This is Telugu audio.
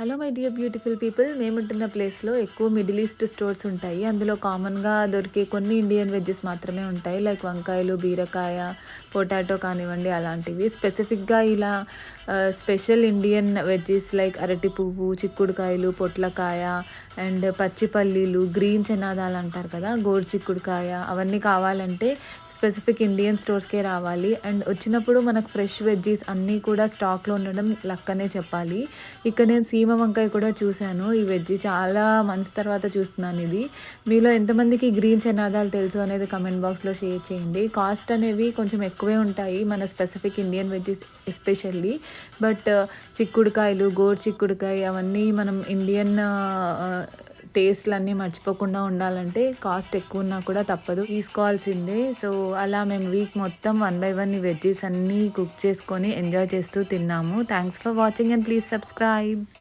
Hello my dear beautiful people మేముంటున్న ప్లేస్లో ఎక్కువ మిడిల్ ఈస్ట్ స్టోర్స్ ఉంటాయి. అందులో కామన్గా దొరికే కొన్ని ఇండియన్ వెజ్జెస్ మాత్రమే ఉంటాయి. లైక్ వంకాయలు బీరకాయ పొటాటో కానివ్వండి అలాంటివి. స్పెసిఫిక్గా ఇలా స్పెషల్ ఇండియన్ వెజ్జెస్ లైక్ అరటి పువ్వు చిక్కుడుకాయలు పొట్లకాయ అండ్ పచ్చి పల్లీలు గ్రీన్ చెనాదాలు అంటారు కదా గోరు చిక్కుడుకాయ అవన్నీ కావాలంటే స్పెసిఫిక్ ఇండియన్ స్టోర్స్కే రావాలి. అండ్ వచ్చినప్పుడు మనకు ఫ్రెష్ వెజ్జీస్ అన్నీ కూడా స్టాక్లో ఉండడం లక్కనే చెప్పాలి. ఇక్కడ నేను సీ కీమ వంకాయ కూడా చూశాను. ఈ వెజ్ చాలా మంత్స్ తర్వాత చూస్తున్నాను ఇది. మీలో ఎంతమందికి గ్రీన్ చెనాదాలు తెలుసు అనేది కమెంట్ బాక్స్లో షేర్ చేయండి. కాస్ట్ అనేవి కొంచెం ఎక్కువే ఉంటాయి మన specific Indian veggies especially. But చిక్కుడుకాయలు గోరు చిక్కుడుకాయ అవన్నీ మనం ఇండియన్ టేస్ట్లు అన్నీ మర్చిపోకుండా ఉండాలంటే కాస్ట్ ఎక్కువ ఉన్నా కూడా తప్పదు. తీసుకోవాల్సిందే. సో అలా మేము వీక్ మొత్తం వన్ బై వన్ ఈ అన్నీ కుక్ చేసుకొని ఎంజాయ్ చేస్తూ తిన్నాము. Thanks for watching and please subscribe.